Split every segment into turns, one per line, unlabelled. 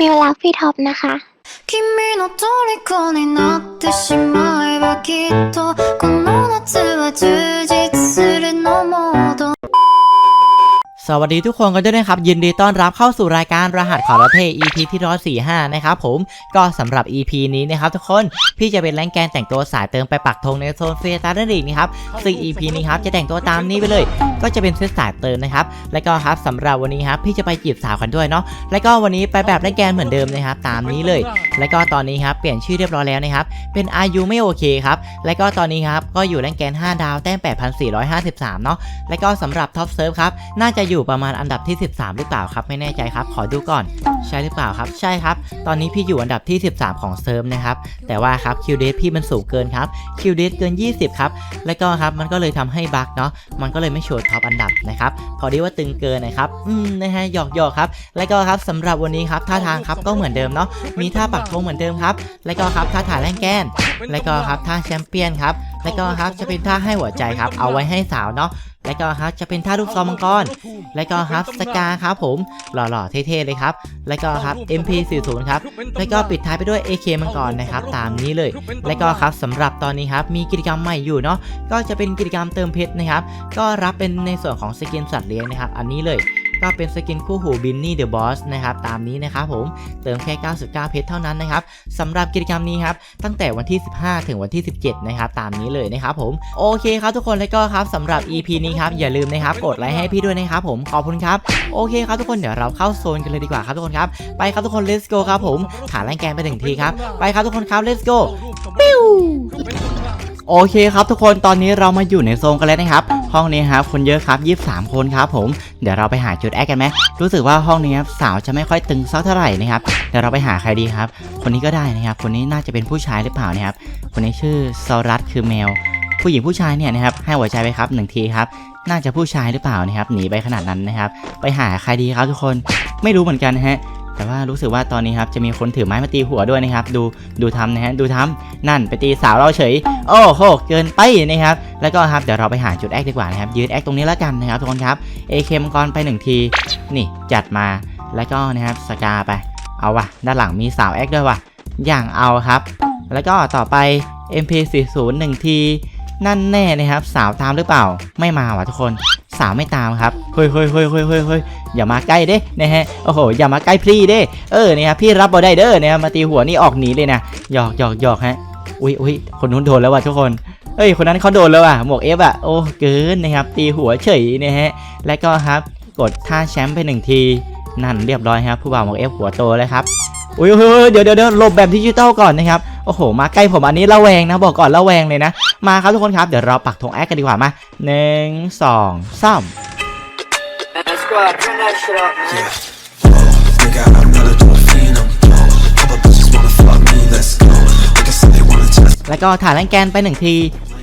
มิวรักพี่ท็อปนะคะ
君の虜になってしまえばきっとこの夏は充実するのモード
สวัสดีทุกคนกันด้วยนะครับ ยินดีต้อนรับเข้าสู่รายการรหัสขอรถเท EP ที่ร้อยสี่ห้านะครับผมก็สำหรับ EP นี้นะครับทุกคนพี่จะเป็นแรงแกนแต่งตัวสายเติมไปปักธงในโซนเฟสตาร์ดอีนะครับซึ่ง EP นี้ครับจะแต่งตัวตามนี้ไปเลย ก็จะเป็นเซตสายเติมนะครับแล้วก็ครับสำหรับวันนี้ครับพี่จะไปจีบสาวกันด้วยเนาะแล้วก็วันนี้ไปแบบแรงแกนเหมือนเดิมนะครับตามนี้เลย แล้วก็ตอนนี้ครับเปลี่ยนชื่อเรียบร้อยแล้วนะครับเป็นอายุไม่โอเคครับแล้วก็ตอนนี้ครับก็อยู่แรงแกน 5 ดาวแต้ม 8,453 เนาะแล้วก็สำหรับท็อปเซิร์ฟครับน่าจะอยูู่่ประมาณอันดับที่ 13 หรือเปล่าครับ ไม่แน่ใจครับ ขอดูก่อน ใช่หรือเปล่าครับ ใช่ครับ ตอนนี้พี่อยู่อันดับที่ 13 ของเซิร์ฟนะครับ แต่ว่าครับคิวเดพี่มันสูงเกินครับคิวเดเกิน 20 ครับ แล้วก็ครับมันก็เลยทำให้บั๊กเนาะ มันก็เลยไม่โชว์ท็อปอันดับนะครับ พอดีว่าตึงเกินนะครับ อืม นะฮะ หยอกหยอกครับ แล้วก็ครับสำหรับวันนี้ครับท่าทางครับก็เหมือนเดิมเนาะ มีท่าปักธงเหมือนเดิมครับ แล้วก็ครับท่าถ่ายแรงแกนแล้วก็ครับท่าแชมเปี้ยนครับ แล้วก็ครับจะเป็นท่าให้หัวใจครับ เอาไว้ให้สาวเนาะ และก็ครับจะเป็นท่าลูกซองมังกร และก็ครับสกาครับผม หล่อๆเท่ๆเลยครับ และก็ครับ MP40 ครับ และก็ปิดท้ายไปด้วย AK มังกรนะครับ ตามนี้เลย และก็ครับสำหรับตอนนี้ครับ มีกิจกรรมใหม่อยู่เนาะ ก็จะเป็นกิจกรรมเติมเพชรนะครับ ก็รับเป็นในส่วนของสกินสัตว์เลี้ยงนะครับ อันนี้เลย ก็เป็นสกินคู่หูบินนี่เดอะบอสนะครับตามนี้นะครับผมเติมแค่ 99 เพชรเท่านั้นนะครับสำหรับกิจกรรมนี้ครับตั้งแต่วันที่ 15 ถึงวันที่ 17 นะครับตามนี้เลยนะครับผมโอเคครับทุกคนแล้วก็ครับสำหรับ EP นี้ครับอย่าลืมนะครับกดไลค์ให้พี่ด้วยนะครับผมขอบคุณครับโอเคครับทุกคนเดี๋ยวเราเข้าโซนกันเลยดีกว่าครับทุกคนครับไปครับทุกคน let's go ครับผมขาแรงแกนไปถึงทีครับไปครับทุกคนครับ let's go ปิ้ว โอเคครับทุกคนตอนนี้เรามาอยู่ในโซนกันแล้วนะครับ ห้องนี้ครับคนเยอะครับ 23 คนครับผมเดี๋ยวเราไปหาจุดแอคกันไหมรู้สึกว่าห้องนี้ครับสาวจะไม่ค่อยตึงสักเท่าไหร่นะครับเดี๋ยวเราไปหาใครดีครับ คนนี้ก็ได้นะครับ คนนี้น่าจะเป็นผู้ชายหรือเปล่านะครับ คนนี้ชื่อซอรัสคือแมว ผู้หญิงผู้ชายเนี่ยนะครับให้หัวใจไปครับหนึ่งทีครับน่าจะผู้ชายหรือเปล่านะครับหนีไปขนาดนั้นนะครับ ไปหาใครดีครับทุกคนไม่รู้เหมือนกันฮะ แต่ว่ารู้สึกว่าตอนนี้ครับจะมีคนถือไม้มาตีหัวด้วยนะครับ ดูดูทำนะฮะดูทำนั่นไปตีสาวเราเฉย โอ้โหเกินไปนะครับ แล้วก็ครับเดี๋ยวเราไปหาจุดแอคดีกว่านะครับยืนแอคตรงนี้แล้วกันนะครับทุกคนครับเอเคมกรไปหนึ่งทีนี่จัดมาแล้วก็นะครับสกาไป เอาวะด้านหลังมีสาวแอคด้วยวะอย่างเอาครับ แล้วก็ต่อไป MP40 หนึ่งที นั่นแน่นะครับ สาวตามหรือเปล่า ไม่มาว่ะทุกคนสาวไม่ตามครับเฮ้ยเฮ้ยเฮ้ยเฮ้ยเฮ้ยเฮ้ยอย่ามาใกล้เด้นะฮะโอ้โหอย่ามาใกล้พี่เด้เออเนี่ยครับพี่รับบอได้เด้อเนี่ยมาตีหัวนี่ออกหนีเลยนะหยอกหยอกหยอกฮะอุ้ยอุ้ยคนนู้นโดนแล้วว่ะทุกคนเอ้ยคนนั้นเขาโดนแล้วอะหมวกเอฟอะโอ้เกินนะครับตีหัวเฉยนะฮะแล้วก็ครับกดท่าแชมป์ไปหนึ่งทีนั่นเรียบร้อยครับผู้บ่าวหมวกเอฟหัวโตแล้วครับอุ้ยเฮ้ยเดี๋ยวเดี๋ยวเดี๋ยวหลบแบบดิจิตอลก่อนนะครับ โอ้โห มาใกล้ผมอันนี้ระแวงนะบอกก่อนระแวงเลยนะ มาครับทุกคนครับเดี๋ยวเราปักธงแอคกันดีกว่ามาหนึ่งสองสาม
Squad, turn that shit up, man.
Nigga, I'm not a dolphin, I'm blow. Couple bitches wanna fuck me, let's go. Like I said, they wanna test
แล้วก็ถ่ายแรงแกนไปหนึ่งที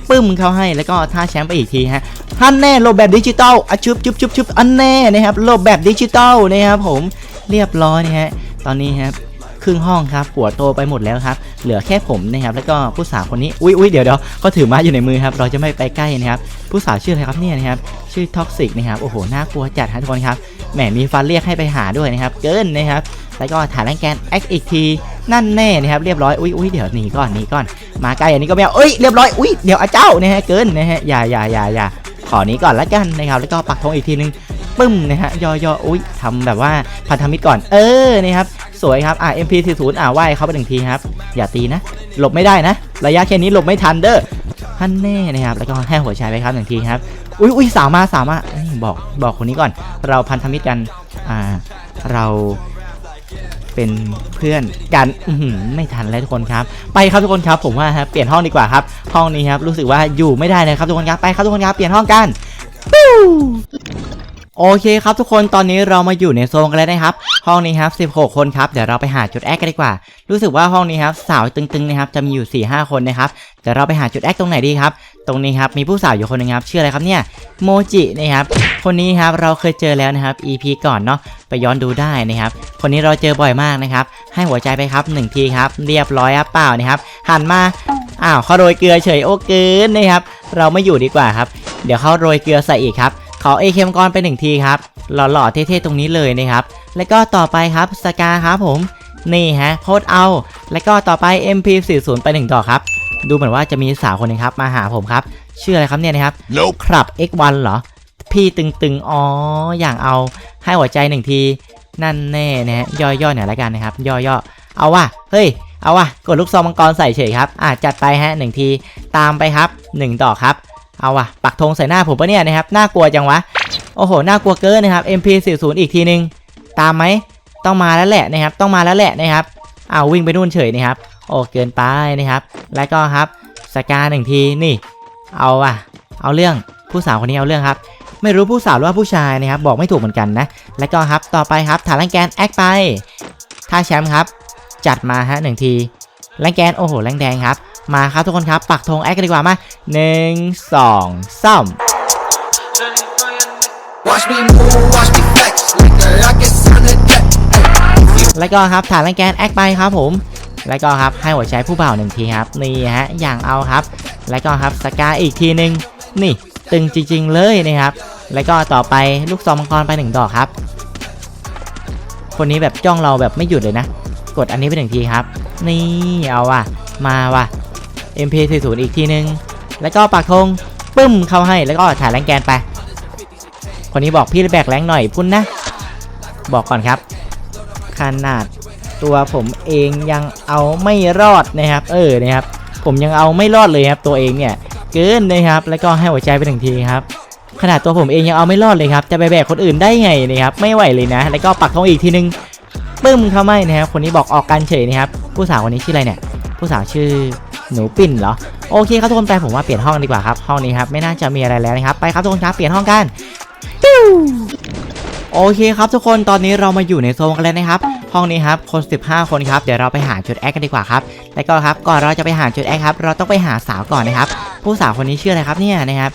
ปึ้มเขาให้แล้วก็ท่าแชมป์ไปอีกทีฮะฮันแน่โลบแบบดิจิตอลอะชุบชุบชุบชุบอันแน่นะครับโลบแบบดิจิตอลนะครับผมเรียบร้อยนะฮะตอนนี้ครับ ครึ่งห้องครับหัวโตไปหมดแล้วครับเหลือแค่ผมนะครับแล้วก็ผู้สาวคนนี้อุ้ยอุ้ยเดี๋ยวเดี๋ยวเขาถือไม้อยู่ในมือครับเราจะไม่ไปใกล้นะครับผู้สาวชื่ออะไรครับเนี่ยนะครับชื่อท็อกซิกนะครับโอ้โหน่ากลัวจัดฮะทุกคนครับแหมมีฟันเรียกให้ไปหาด้วยนะครับเกินนะครับแล้วก็ถ่ายแรงแกนแอคอีกทีนั่นแน่นะครับเรียบร้อยอุ้ยอุ้ยเดี๋ยวหนีก่อนหนีก่อนมาใกล้อันนี้ก็ไม่เอาเอ้ยเรียบร้อยอุ้ยเดี๋ยวอาเจ้านะฮะเกินนะฮะอย่าอย่าอย่าอย่าขอนี้ก่อนละกันนะครับแล้วก็ปักธงอีกทีนึงปึ้มนะฮะยอยออุ้ยทำแบบว่าพันธมิตรก่อนเออนี่ครับ สวยครับอะ MP40 อะไหว้เข้าไปหนึ่งทีครับ อย่าตีนะ หลบไม่ได้นะ ระยะแค่นี้หลบไม่ทันเด้อฮันแน่นะครับ แล้วก็ให้หัวใจไปครับหนึ่งทีครับ อุ้ยอุ้ยสาวมาสาวมาบอกบอกคนนี้ก่อน เราพันธมิตรกัน อ่า เราเป็นเพื่อนกันอืไม่ทันแล้วทุกคนครับ ไปครับทุกคนครับ ผมว่าครับเปลี่ยนห้องดีกว่าครับ ห้องนี้ครับ รู้สึกว่าอยู่ไม่ได้เลยครับทุกคนครับ ไปครับทุกคนครับ เปลี่ยนห้องกันปิ้ว โอเคครับทุกคนตอนนี้เรามาอยู่ในโซนกันแล้วนะครับ ห้องนี้ครับ 16 คนครับ เดี๋ยวเราไปหาจุดแอคกันดีกว่า รู้สึกว่าห้องนี้ครับสาวตึงๆนะครับจะมีอยู่ 4 5 คนนะครับเดี๋ยวเราไปหาจุดแอคตรงไหนดีครับ ตรงนี้ครับมีผู้สาวอยู่คนหนึงครับชื่ออะไรครับเนี่ยโมจินะครับคนนี้ครับเราเคยเจอแล้วนะครับ EP ก่อนเนาะไปย้อนดูได้นะครับคนนี้เราเจอบ่อยมากนะครับให้หัวใจไปครับหนึ่งทีครับเรียบร้อยครับเปล่านะครับหันมาอ้าวเขาโรยเกลือเฉยโอเกินนะครับเราไม่อยู่ดีกว่าครับ เดี๋ยวเขาโรยเกลือใส่อีกครับ ขอเอเคมกรไปหนึ่งทีครับ หล่อๆเท่ๆตรงนี้เลยนะครับ แล้วก็ต่อไปครับสกาครับผมนี่ฮะโคตรเอา แล้วก็ต่อไป MP40 ไปหนึ่งดอกครับ ดูเหมือนว่าจะมีสาวคนหนึงครับ มาหาผมครับ ชื่ออะไรครับเนี่ยนะครับ
Nope.
ครับ X1 เหรอ พี่ตึงๆ อ๋อ อย่างเอาให้หัวใจหนึ่งที นั่นแน่นะฮะย่อๆหน่อยละกันนะครับ ย่อๆ เอาว่ะ เฮ้ย เอาว่ะ กดลูกซองมังกรใส่เฉยครับ อะจัดไปฮะหนึ่งที ตามไปครับหนึ่งดอกครับ เอาว่ะปักธงใส่หน้าผมปะเนี่ยนะครับน่ากลัวจังวะโอ้โหน่ากลัวเกินนะครับ MP40 อีกทีนึง ตามไหมต้องมาแล้วแหละนะครับ ต้องมาแล้วแหละนะครับเอาวิ่งไปนู่นเฉยนะครับ โอ้เกินไปนะครับ แล้วก็ครับสกาหนึ่งทีนี่ เอาว่ะ เอาเรื่องผู้สาวคนนี้เอาเรื่องครับ ไม่รู้ผู้สาวหรือว่าผู้ชายนะครับ บอกไม่ถูกเหมือนกันนะ แล้วก็ครับต่อไปครับฐานแรงแกนแอคไปถ้าแชมป์ครับ จัดมาฮะหนึ่งทีแรงแกนโอ้โหแรงแดงครับ มาครับทุกคนครับ ปักธงแอคกันดีกว่ามาหนึ่งสองสาม
Watch me move, watch me flex. Like the rockets on the jet.
แล้วก็ครับฐานแรงแกนแอคไปครับผม แล้วก็ครับให้หัวใจผู้บ่าวหนึ่งทีครับนี่ฮะอย่างเอาครับ แล้วก็ครับสกาอีกทีหนึ่งนี่ตึงจริงๆเลยนะครับ แล้วก็ต่อไปลูกซองมังกรไปหนึ่งดอกครับ คนนี้แบบจ้องเราแบบไม่หยุดเลยนะ กดอันนี้ไปหนึ่งทีครับ นี่เอาว่ะมาว่ะ MP40 อีกทีหนึ่งแล้วก็ปักธงปึ้มเข้าให้แล้วก็ถ่ายแรงแกนไป คนนี้บอกพี่แบกแรงหน่อยพุ่นนะ บอกก่อนครับ ขนาดตัวผมเองยังเอาไม่รอดนะครับ เออนะครับ ผมยังเอาไม่รอดเลยครับตัวเองเนี่ยเกินนะครับ แล้วก็ให้หัวใจไปหนึ่งทีครับขนาดตัวผมเองยังเอาไม่รอดเลยครับ จะไปแบกคนอื่นได้ไงนะครับ ไม่ไหวเลยนะ แล้วก็ปักธงอีกทีนึงปึ้มเข้าไม่นะครับ คนนี้บอกออกกันเฉยนะครับ ผู้สาวคนนี้ชื่ออะไรเนี่ย ผู้สาวชื่อ หนูปิ่นเหรอโอเคครับทุกคนไปผมว่าเปลี่ยนห้องดีกว่าครับห้องนี้ครับไม่น่าจะมีอะไรแล้วนะครับไปครับทุกคนครับเปลี่ยนห้องกันโอเคครับทุกคนตอนนี้เรามาอยู่ในโซนกันแล้วนะครับห้องนี้ครับคน 15 คนครับเดี๋ยวเราไปหาจุดแอคกันดีกว่าครับแล้วก็ครับก่อนเราจะไปหาจุดแอคครับเราต้องไปหาสาวก่อนนะครับผู้สาวคนนี้ชื่ออะไรครับเนี่ยนะครับ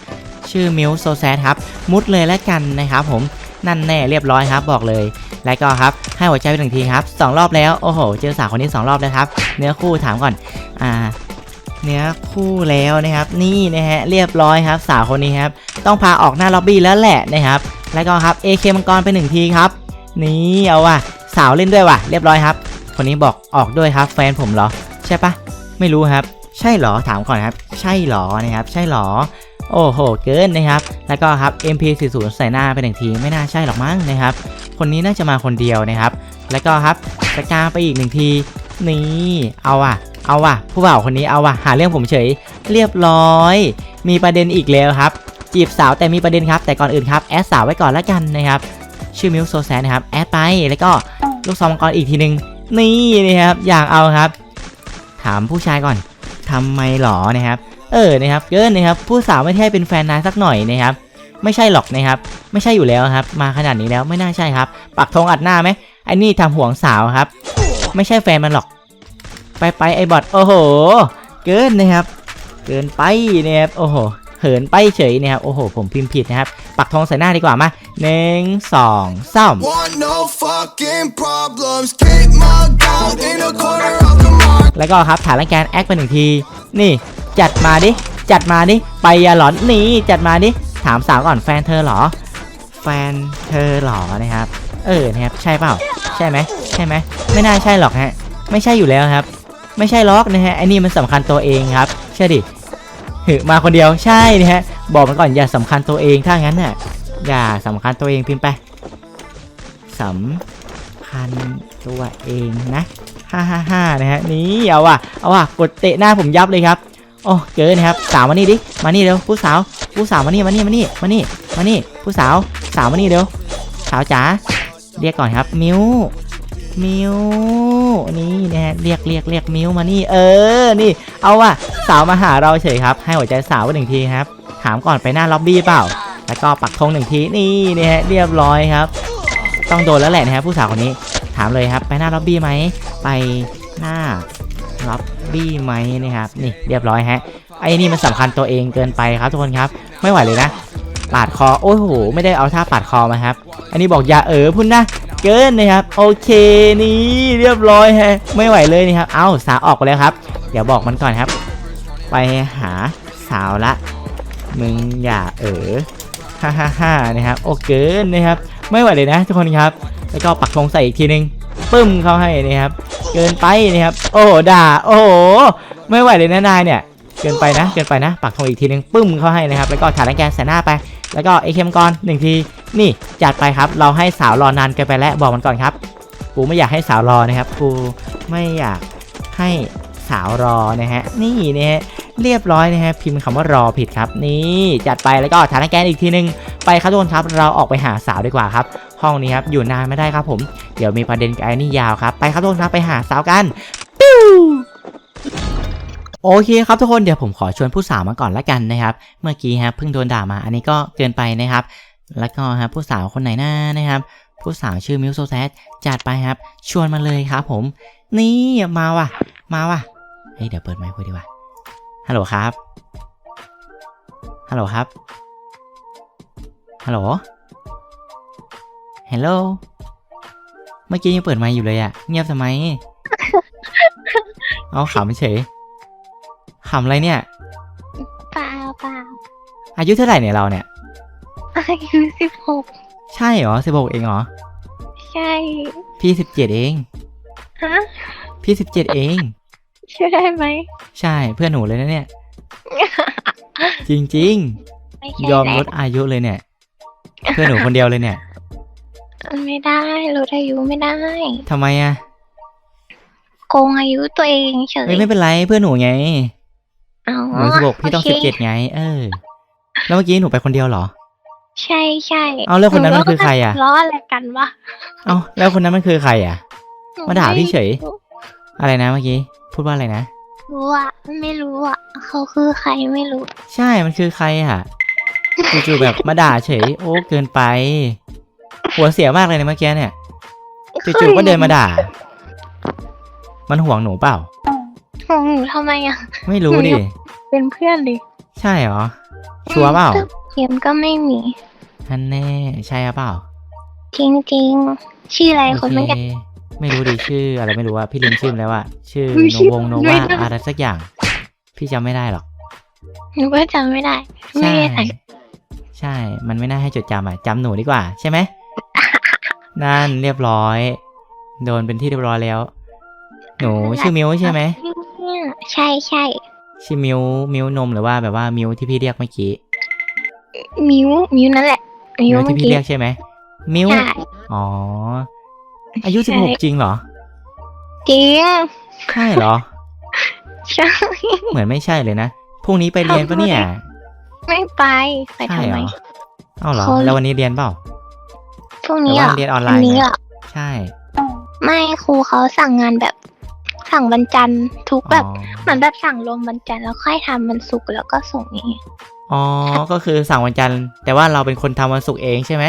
ชื่อมิวโซแซดครับมุดเลยแล้วกันนะครับผมนั่นแน่เรียบร้อยครับบอกเลย แล้วก็ครับให้หัวใจไปหนึ่งทีครับสองรอบแล้วโอ้โหเจอสาวคนนี้สองรอบแล้วครับเนื้อคู่ถามก่อนอ่า เนื้อคู่แล้วนะครับ นี่นะฮะเรียบร้อยครับ สาวคนนี้ครับ ต้องพาออกหน้าล็อบบี้แล้วแหละนะครับ แล้วก็ครับ AK มังกรไปหนึ่งทีครับ นี่เอาว่ะสาวเล่นด้วยว่ะ เรียบร้อยครับ คนนี้บอกออกด้วยครับ แฟนผมเหรอ ใช่ปะไม่รู้ครับ ใช่เหรอถามก่อนครับ ใช่เหรอนะครับ ใช่เหรอโอ้โห เกินนะครับ แล้วก็ครับ MP40 ใส่หน้าไปหนึ่งทีไม่น่าใช่หรอกมั้งนะครับ คนนี้น่าจะมาคนเดียวนะครับ แล้วก็ครับสกาไปอีกหนึ่งที นี่ เอาว่ะ เอาว่ะ ผู้บ่าวคนนี้เอาว่ะ หาเรื่องผมเฉย เรียบร้อย มีประเด็นอีกแล้วครับ จีบสาวแต่มีประเด็นครับ แต่ก่อนอื่นครับ แอดสาวไว้ก่อนแล้วกันนะครับ ชื่อมิวโซแซนนะครับ แอดไป แล้วก็ลูกซองมังกรอีกทีหนึง นี่นะครับ อยางเอาครับ ถามผู้ชายก่อนทำไมหรอนะครับ เออ นะครับ เกินนะครับ ผู้สาวไม่ใช่เป็นแฟนนายสักหน่อยนะครับ ไม่ใช่หรอกนะครับ ไม่ใช่อยู่แล้วครับ มาขนาดนี้แล้วไม่น่าใช่ครับ ปักธงอัดหน้าไหม ไอ้นี่ทำห่วงสาวครับ ไม่ใช่แฟนมันหรอก ไปไปไอ้บอทโอ้โห เกินนะครับ เกินไปนะครับโอ้โหเหินไปเฉยนะครับโอ้โห ผมพิมพ์ผิดนะครับ ปักธงใส่หน้าดีกว่ามาหนึ่งสองสาม
Want no fucking problems. Keep my gold in a corner of the mark.
แล้วก็ครับฐานแรงแกนแอคไปหนึ่งที นี่ จัดมาดิ จัดมาดิ ไปอย่าหลอนนี่จัดมาดิ ถามสาวก่อนแฟนเธอเหรอ แฟนเธอเหรอนะครับ เออนะครับใช่เปล่า ใช่ไหมใช่ไหมไม่น่าใช่หรอกฮะไม่ใช่อยู่แล้วครับ ไม่ใช่ล็อกนะฮะไอ้นี่มันสำคัญตัวเองครับเชื่อดิหือมาคนเดียวใช่นะฮะบอกมันก่อนอย่าสำคัญตัวเองถ้างั้นน่ะอย่าสำคัญตัวเองพิมพ์ไปสำคัญตัวเองนะฮ่าฮ่าฮ่านะฮะนี่เอาว่ะเอาว่ะกดเตะหน้าผมยับเลยครับโอ้เกินนะครับสาวมานี่ดิมานี่เร็วผู้สาวผู้สาวมานี่มานี่มานี่มานี่มานี่ผู้สาวสาวมานี่เร็วสาวจ๋า เรียกก่อนครับ มิวมิวนี่นะฮะเรียกเรียกเรียกมิวมานี่ เออ นี่ เอาว่ะสาวมาหาเราเฉยครับ ให้หัวใจสาวไปหนึ่งทีครับ ถามก่อนไปหน้าล็อบบี้เปล่า แล้วก็ปักธงหนึ่งที นี่นะฮะเรียบร้อยครับ ต้องโดนแล้วแหละนะครับผู้สาวคนนี้ ถามเลยครับ ไปหน้าล็อบบี้ไหม ไปหน้าล็อบบี้ไหมนะครับ นี่เรียบร้อยฮะ ไอ้นี่มันสำคัญตัวเองเกินไปครับทุกคนครับ ไม่ไหวเลยนะ ปาดคอ โอ้โห ไม่ได้เอาท่าปาดคอมาครับ อันนี้บอกอย่าเออพุ่นนะ เกินนะครับ โอเคนี่เรียบร้อยฮะ ไม่ไหวเลยนี่ครับ เอ้าสาวออกไปแล้วครับ เดี๋ยวบอกมันก่อนครับ ไปหาสาวละ มึงอย่าเออฮ่าฮ่าฮ่านะครับ โอเกินนะครับ ไม่ไหวเลยนะ ทุกคนครับ แล้วก็ปักธงใส่อีกทีนึงปึ้มเข้าให้นะครับ เกินไปนะครับ โอ้ด่า โอ้ไม่ไหวเลยนะนายเนี่ย เกินไปนะ เกินไปนะ ปักธงอีกทีนึงปึ้มเข้าให้นะครับ แล้วก็ถานแกนใส่หน้าไป แล้วก็ไอเค็มกรหนึ่งที นี่จัดไปครับ เราให้สาวรอนานเกินไปแล้วบอกมันก่อนครับ กูไม่อยากให้สาวรอนะครับ กูไม่อยากให้สาวรอนะฮะ นี่นะฮะ เรียบร้อยนะฮะ พิมพ์คำว่ารอผิดครับ นี่จัดไป แล้วก็ถานแกนอีกทีนึง ไปครับทุกคนครับ เราออกไปหาสาวดีกว่าครับห้องนี้ครับ อยู่นานไม่ได้ครับผม เดี๋ยวมีประเด็นกับไอ้นี่ยาวครับ ไปครับทุกคนครับ ไปหาสาวกันปิ้ว โอเคครับทุกคนเดี๋ยวผมขอชวนผู้สาวมาก่อนละกันนะครับ เมื่อกี้ครับเพิ่งโดนด่ามาอันนี้ก็เกินไปนะครับ แล้วก็ครับผู้สาวคนไหนหน้านะครับ ผู้สาวชื่อมิวโซแซดจัดไปครับ ชวนมาเลยครับ ผมนี่มาว่ะ มาว่ะเฮ้ยเดี๋ยวเปิดไมค์คุยดีกว่าฮัลโหลครับฮัลโหลครับฮัลโหลฮัลโหลเมื่อกี้ยังเปิดไมค์อยู่เลยอะเงียบทำไมเอาขำเฉย ขำอะไรเนี่ย
เปล่าเปล่า
อายุเท่าไหร่เนี่ยเราเนี่ย
อายุสิบหก
ใช่เหรอสิบหกเองเหรอ
ใช่
พี่สิบเจ็ดเอง
ฮะ
พี่สิบเจ็ดเอง
เชื่อได้ไหม
ใช่เพื่อนหนูเลยนะเนี่ย จริง
ไม่ใช่
ๆยอมล
แหละ
ดอายุเลยเนี่ย เพื่อนหนูคนเดียวเลยเนี่ย
ไม่ได้ลดอายุไม่ได้
ทำไมอะ
โกงอายุตัวเองเฉย
เอ้ยไม่เป็นไรเพื่อนหนูไง
อ๋อ
หนูสิบหกพี่ต้อง
โค
สิบเจ็ดไง เออ แล้วเมื่อกี้หนูไปคนเดียวเหรอ
ใช่ใช่
เอาแล้วคนนั้นมันคือใครอะ
ล้ออะไรกันวะ
เอ้าแล้วคนนั้นมันคือใครอะ
หนู
มาด่าพี่เฉย
ไม่รู้
อะไรนะเมื่อกี้ พูดว่าอะไรนะ
รู้อะไม่รู้อะเขาคือใครไม่รู้
ใช่ มันคือใครอะ จู่ๆแบบมาด่าเฉย โอ้ เกินไป หัวเสียมากเลยนะเมื่อกี้เนี่ย จู่ๆก็เดินมาด่า มันห่วงหนูเปล่า
ของหนูทำไมอะ
ไม่รู้ดิ
เป็นเพื่อนเลย
ใช่เหรอ ชัวร์เปล่า
เกมก็ไม่มี
ท่านแน่ใช่หรือเปล่า
จริงๆชื่ออะไร
โอ
คน
เค
เมื่อกี้
ไม่รู้ดิชื่ออะไรไม่รู้ว่าพี่ลืมชื่อไปแล้วว่าชื่อ
อุ๊ย
โน
ชื่อ
วงโน
ไม่
วา
ได้
อะไรสักอย่าง พี่จำไม่ได้หรอก
หนูก็จำไม่ได้ ไม่
ใช่
ได้ใส่
ใช่ มันไม่น่าให้จดจำอะจำหนูดีกว่า ใช่ไหมนั่นเรียบร้อย โดนเป็นที่เรียบร้อยแล้ว หนูชื่อมิวใช่ไหม
ใช่ใช่
ชื่อมิวมิวนมหรือว่าแบบว่ามิวที่พี่เรียกเมื่อกี้
มิวมิวนั่นแหละมิ
มิ
ว
ว
เมื่
ที่
อ
พี่
กี้
เรียกใช่ไหมมิว
ใช่
อ๋อ อายุ
ใช่
สิบหกจริงเหรอ
จริง
ใช่เหรอ
ใช่
เหมือนไม่ใช่เลยนะ พรุ่งนี้ไปเรียนปะเนี่ย
ไม่ไป ไป
ใช่
ทำ
เหร
ไม
อเอ้าเหรอ
เขา
แล้ววันนี้เรียนเปล่า
พรุ่ง
หรื
นี้
อ
เหร
ว่า
อ
เรียนออนไล
วัน
น์
นี้
ไง
เหรอ
ใช่
ไม่ครูเขาสั่งงานแบบ สั่งวันจันทร์ทุกแบบ
อ๋อ
เหมือนแบบสั่งรวมวันจันทร์แล้วค่อยทำวันศุกร์แล้วก็ส่งอย่างงี้
อ๋อ ก็คือสั่งวันจันทร์แต่ว่าเราเป็นคนทำวันศุกร์เองใช่ไหม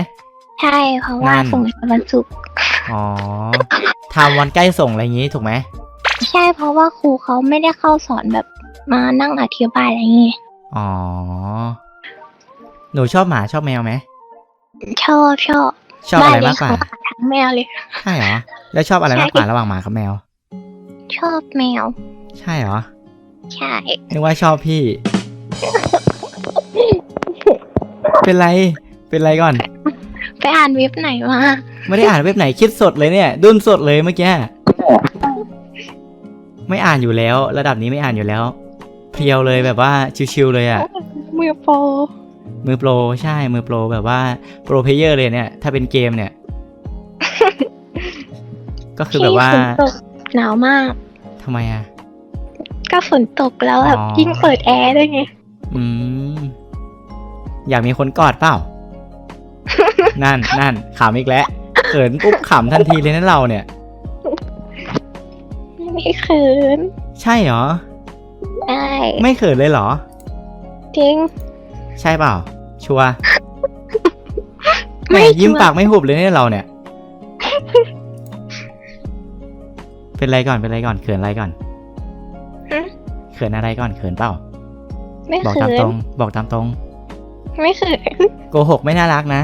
ใช่เพราะว่า
นั่น
ส่งวันศุกร์
อ๋อทำวันใกล้ส่งอะไรอย่างงี้ถูกไหม
ใช่เพราะว่าครูเขาไม่ได้เข้าสอนแบบมานั่งอธิบายอะไรอย่างงี้
อ๋อ หนูชอบหมาชอบแมวไหม
ชอบชอบ
ชอบอะไร
บ้น
มากกว่า
เขหทั้งแมวเลย
ใช่เหรอ แล้วชอบอะไรมากกว่าระหว่างหมากับแมว
ชอบแมว
ใช่เหรอ
ใช่
นึกว่าชอบพี่ เป็นไร เป็นไรก่อน
ไปอ่านเว็บไหนมา
ไม่ได้อ่านเว็บไหนคิดสดเลยเนี่ย ดุนสดเลยเมื่อกี้ ไม่อ่านอยู่แล้ว ระดับนี้ไม่อ่านอยู่แล้ว เพรียวเลยแบบว่าชิวๆเลยอะ
มือโปร
มือโปรใช่ มือโปรแบบว่าโปรเพลเยอร์เลยเนี่ย ถ้าเป็นเกมเนี่ย ก็คือแบบว่า
ที่ฝนตก หนาวมาก
ทำไมอะ
ก็ฝนตกแล้วแบบ
อ๋อ
ยิ่งเปิดแอร์ด้วยไง
อืม อยากมีคนกอดเปล่า นั่นนั่นขำอีกแล้วเขินปุ๊บขำทันทีเลยนะเราเนี่ย
ไม่เขิน
ใช่เหรอ
ได้
ไม่เขินเลยเหรอ
จริง
ใช่เปล่า ชัวร์
ไม่
แหยิ้ม
ชัวร์
ปากไม่หุบเลยเนี่ยเราเนี่ย เป็นไรก่อนเป็นไรก่อนเขินอะไรก่อน
ฮะ
เขินอะไรก่อนเขินเปล่า
ไม่
บอก
เขิ
ตาม
น
ตรง บอกตามตรง
ไม่เขิน
โกหกไม่น่ารักนะ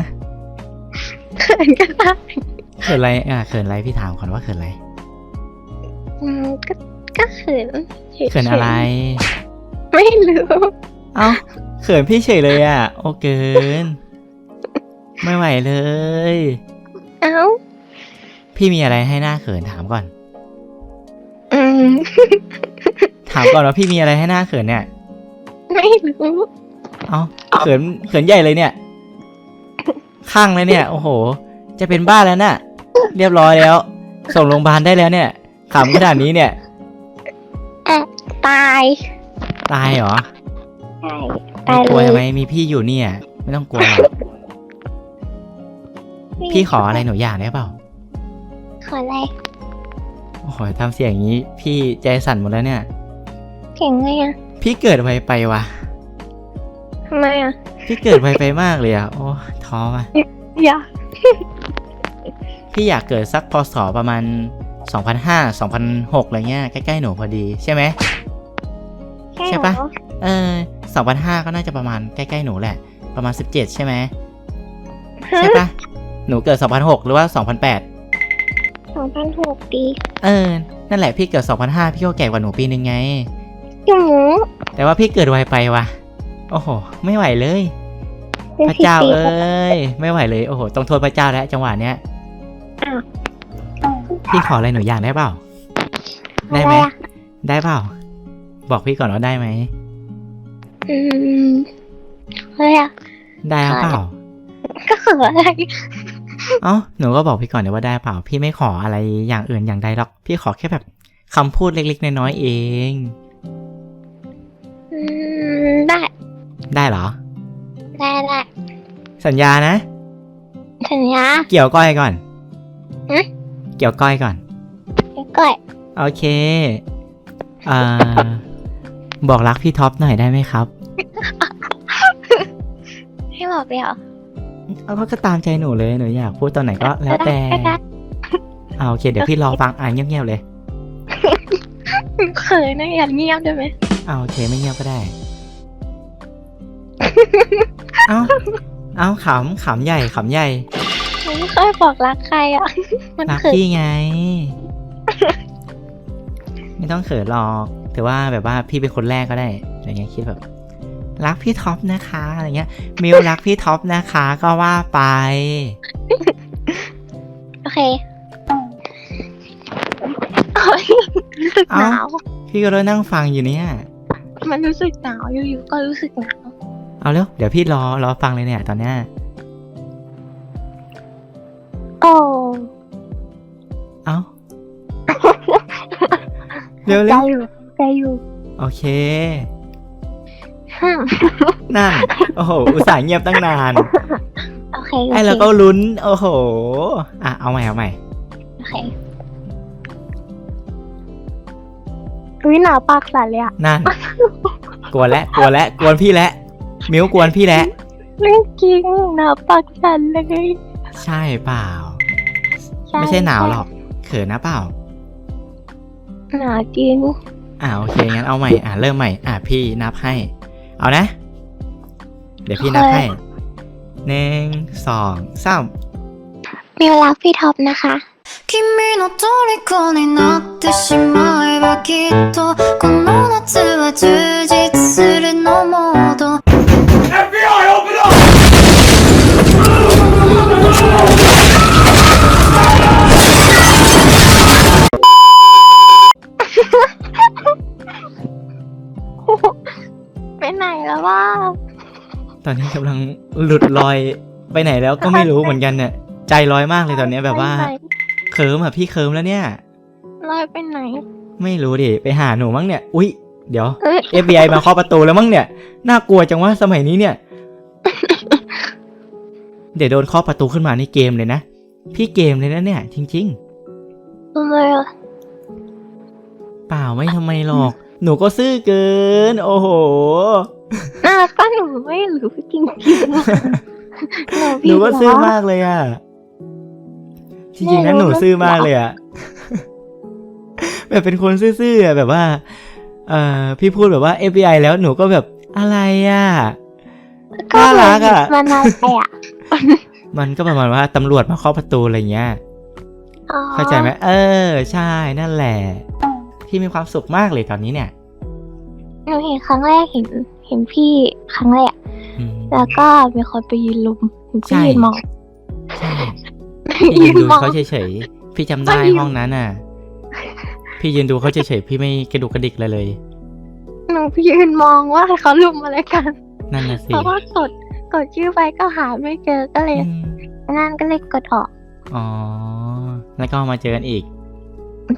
เขินก็ได้
เขินอะไรอะเขินอะไรพี่ถามก่อนว่าเขินอะไร
อืมก็ก็เขินฉยๆ
เขินอะไร
ไม่รู้
เอ้าเขินพี่เฉยเลยอะ โอเกิน ไม่ไหวเลย
เอ้า
พี่มีอะไรให้หน้าเขินถามก่อน
ม
ถามก่อนว่าพี่มีอะไรให้หน้าเขินเนี่ย
ไม่รู้
เอ้าเขินเขินใหญ่เลยเนี่ย ข้างเลยเนี่ย โอ้โห จะเป็นบ้าแล้วน่ะ เรียบร้อยแล้ว ส่งโรงพยาบาลได้แล้วเนี่ยขำขนาดนี้เนี่ย
ตาย
ตายเหรอ
ใช่
ไม่
ตาย
กลัว
เล
ทำไม
ย
มีพี่อยู่เนี่ย ไม่ต้องกลัวหรอกพี่ขออะไรหนูอยากได้เปล่า
ขออะไร
โอ้โหทำเสียงอย่างนี้ พี่ใจสั่นหมดแล้วเนี่ย
เก่งไงอะ
พี่เกิดไวไปวะ
ทำไมอะ
พี่เกิดไวไปมากเลยอะโอ้ท้อว่ะ
อย่า
พี่อยากเกิดสักพศประมาณ 2005 2006อะไรเงี้ยใกล้ๆหนูพอดีใช่ไหมใช่ปะ
เหรอ
เออ2005 ก็น่าจะประมาณใกล้ๆหนูแหละ ประมาณ 17 ใช่ไหมใช่ปะหนูเกิด 2006 หรือว่า 2008
สองพันหกดี
เออ นั่นแหละพี่เกิด2005 พี่ก็แก่กว่าหนูปีนึงไง
จุ๋ม
แต่ว่าพี่เกิดไวไปว่ะ โอ้โห ไม่ไหวเลย
เป็น
พระ
สิบ
เจ้า
ปี
เอ้ย ไม่ไหวเลย โอ้โห ต้องโทษพระเจ้าแล้วจังหวะเนี้ย
อ้าว
พี่ขออะไรหนูอยากได้เปล่า ได้
อะไร
ไหม
อะ
ได้เปล่า บอกพี่ก่อนว่าได้ไหม
อืมอะไรอะ
ได้หรือเปล่า
ก็ขออะไร
เอ้าหนูก็บอกพี่ก่อนเลยว่าได้เปล่า พี่ไม่ขออะไรอย่างอื่นอย่างใดหรอก พี่ขอแค่แบบคำพูดเล็กๆน้อยๆเอง
อืมได้
ได้เหรอ
ได้ได้
สัญญานะ
สัญญา
เกี่ยวก้อยก่อน
หึ
เกี่ยวก้อยก่อน
เดี๋ยวก่อน
โอเคอ่าบอกรักพี่ท็อปหน่อยได้ไหมครับ
ให้บอกไปเหรอ
เอาก็ตามใจหนูเลยหนูอยากพูดตอนไหนก็แล้วแต่
ได้ได้
เอาโอเค เดี๋ยวพี่รอฟังอ่านเงียบๆเลย
เขินนะอย่าเงียบได้ไหม
เอาโอเคไม่เงียบก็ได้ เอาเอาขำขำใหญ่ขำใหญ่
ผมไม่เคยบอกรักใครอะ มัน
รัก
เขิน
พี่ไง ไม่ต้องเขินหรอก ถือว่าแบบว่าพี่เป็นคนแรกก็ได้อะไรเงี้ยคิดแบบ รักพี่ท็อปนะคะอะไรเงี้ยมิวรักพี่ท็อปนะคะ ก็ว่าไป
โอเคโอ๊ยรู้สึกหนาว
พี่ก็เลยนั่งฟังอยู่เนี่ย
มันรู้สึกหนาวอยู่ๆก็รู้สึกหนาว
เอาเร็วเดี๋ยวพี่รอรอฟังเลยเนี่ย ตอนเนี้ย
โอ้
เอาเร็ว
ใจ
เร็ว
อยู่ใจอยู่
โอเค
ฮึ่ม
นั่น โอ้โห อุตส่าห์เงียบตั้งนาน
โอเค
ไอ้เราก็ลุ้น โอ้โห อะ เอาใหม่ เอาใหม่
โอเคอุ้ยหนาวปากสั่นเลยอะ
นั่น กวนแล้วกวนแล้วกวนพี่แล้วมิวกวนพี่แล้ว
เรื่องจริงหนาวปากสั่นเลย
ใช่เปล่า ไม่ใช่หนาวหรอก เขินนะเปล่า
หนาวจริง
อ่าโอเคงั้นเอาใหม่ อ่าเริ่มใหม่ อ่าพี่นับให้ เอานะ เดี๋ยวพี่นับให้หนึ่งสองสาม
มิวรักพี่ท็อปนะคะ
君の虜になってしまえばきっとこの夏は充実するのもっと
วว่า
ตอนนี้กำลังหลุดลอยไปไหนแล้วก็ไม่รู้เหมือนกันเนี่ย ใจลอยมากเลยตอนเนี้ยแบบว่า
ไปไหน
เคิมอะพี่เคิมแล้วเนี่ย
ลอยไปไหน
ไม่รู้ดิไปหาหนูมั้งเนี่ย อุ๊ย เดี๋ยว
เอ้ย
FBI มาเคาะประตูแล้วมั้งเนี่ย น่ากลัวจังว่าสมัยนี้เนี่ย เดี๋ยวโดนเคาะประตูขึ้นมานี่เกมเลยนะ พี่เกมเลยนะเนี่ย จริง
ทำไมอะ
ๆ เปล่าไม่ทำไมหรอก หนูก็ซื่อเกิน โอ้โห
น่าก็หนูไม่รู้จริงจริง
หนูก็ซื่อมากเลยอะจริงๆนะหนูซื่อมากเลยอะแบบเป็นคนซื่อๆอะแบบว่าเอ่อพี่พูดแบบว่า FBI แล้วหนูก็แบบอะไรอะน่ารักอะ
มันอะไรอะ
มันก็ประมาณว่าตำรวจมาเคาะประตูอะไรเงี้ย
อ๋อ
เข้าใจไหมเออ ใช่นั่นแหละ พี่มีความสุขมากเลยตอนนี้เนี่ย
หนูเห็นครั้งแรกเห็นเห็นพี่ครั้งแรก
อืม
แล้วก็มีคนไปยืนลุมหนูก็
ใช่
ยืนมอง
ใช่พี่ยืนดูเขาเฉยๆ พี่จำได้
ไม่ยืน
ห้องนั้นน่ะ พี่ยืนดูเขาเฉยๆ พี่ไม่กระดุกกระดิกเลยเลย
หนูยืนมองว่าเขาลุมอะไรกัน
นั่นน่ะสิ
เพราะว่ากดกดชื่อไปก็หาไม่เจอก็เลย
อืม
นั่นก็เลยกดออก
อ๋อ แล้วก็มาเจอกันอีก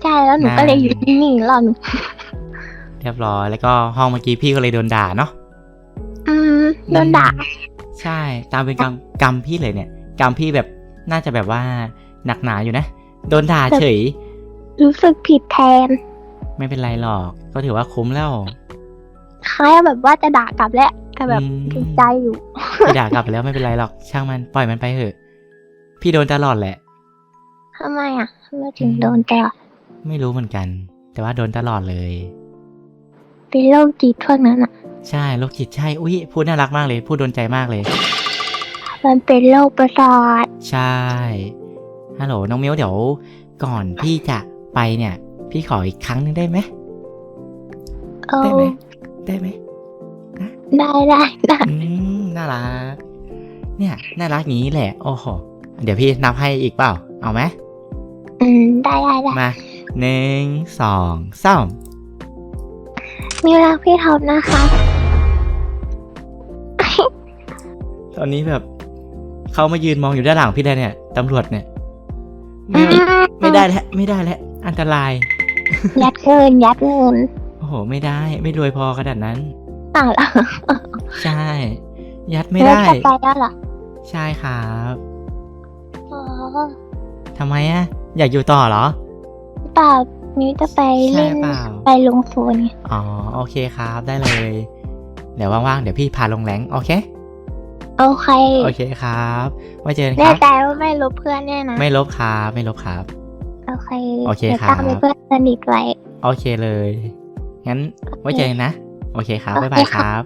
ใช่แล้วหนู
นั่น
ก็เลยอยู่นิ่งๆรอหนู
เรียบร้อย แล้วก็ห้องเมื่อกี้พี่ก็เลยโดนด่าเนาะ
อืมโดนด่า
ใช่ตามเป็นกรรมกรรมพี่เลยเนี่ย กรรมพี่แบบน่าจะแบบว่าหนักหนาอยู่นะ โดนด่าเฉย
รู้สึกผิดแทน
ไม่เป็นไรหรอก ก็ถือว่าคุ้มแล้ว
คล้ายแบบว่าจะด่ากลับแล้วแต่แบบ
อืม
ดีใจอยู่
พี่ด่ากลับไปแล้วไม่เป็นไรหรอก ช่างมันปล่อยมันไปเถอะ พี่โดนตลอดแหละ
ทำไมอะทำไมถึงโดนแต่
ไม่รู้เหมือนกัน แต่ว่าโดนตลอดเลย
เป็นโรคจิตพวกนั้นอะ
ใช่โรคจิตใช่อุ้ยพูดน่ารักมากเลย พูดโดนใจมากเลย
มันเป็นโรคประสาท
ใช่ฮัลโหลน้องมิวเดี๋ยวก่อนพี่จะไปเนี่ย พี่ขออีกครั้งหนึงได้ไหม
เอ
ได้
อ
ไหมได้ไหม
ได้ได้ได้
อืมน่ารักเนี่ยน่ารักอย่างนี้แหละโอ้โหเดี๋ยวพี่นับให้อีกเปล่า เอาไหม
อืมได้ได้ได้
มาหนึ่งสองสาม
มิวรักพี่ท็อปนะคะ
ตอนนี้แบบเขามายืนมองอยู่ด้านหลังพี่ได้เนี่ยตำรวจเนี่ย ไม่ไม่ได้แล้วไม่ได้แล้วอันตราย
ยัดเงินยัดเงิน
โอ้โห ไม่ได้ ไม่รวยพอขนาดนั้น
อ้าวเหรอ
ใช่ ยัดไม่ได้
เลิกกับไปแล้วเหรอ
ใช่ครับ
อ๋อ
ทำไมอะอยากอยู่ต่อเหรอ
เปล่ามิวจะไปเล่น
ใช่เปล่า
ไปลงโซนไง
อ๋อโอเคครับได้เลย เดี๋ยวว่างๆเดี๋ยวพี่พาลงแรงโอเค
โอเค
โอเคครับไว้เจอกันค
แน่
รับ
ใจว่าไม่ลบเพื่อนแน่นะ
ไม่ลบครับไม่ลบครับ
โอเค
โอเค
ดี๋ยว
ครับ
ตามเป็นเพื่อนสนิทไว้
โอเคเลย งั้นไว้เจอกันนะ โอเคครับ
โอเค
บ๊ายบายค
ค่ะ
รับ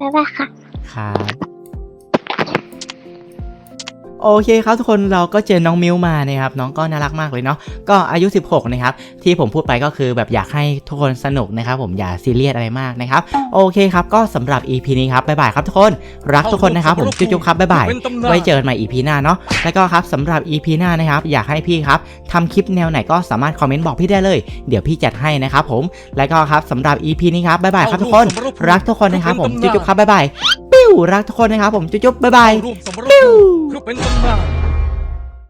บ๊ายบายค่ะ
ครับ โอเคครับทุกคนเราก็เจอน้องมิวมานะครับน้องก็น่ารักมากเลยเนาะก็อายุ 16 นะครับ ที่ผมพูดไปก็คือแบบอยากให้ทุกคนสนุกนะครับ ผมอย่าซีเรียสอะไรมากนะครับ โอเคครับ ก็สำหรับ EP นี้ครับบ๊ายบายครับทุกคนรักทุกคนนะครับ ผมจุ๊บๆครับบ๊ายบายไว้เจอกันใหม่ EP หน้าเนาะแล้วก็ครับสำหรับ EP หน้านะครับอยากให้พี่ครับทำคลิปแนวไหนก็สามารถคอมเมนต์บอกพี่ได้เลย เดี๋ยวพี่จัดให้นะครับผมแล้วก็ครับสำหรับ EP นี้ครับบ๊ายบายครับทุกคน รักทุกคนนะครับผมจุ๊บๆครับบ๊ายบายปิ้ว รักทุกคนนะครับผมจุ๊บๆบ๊ายบาย
ร่วมสมร
ปิ้ว
ภูมิเพื่อเป็นตำนาน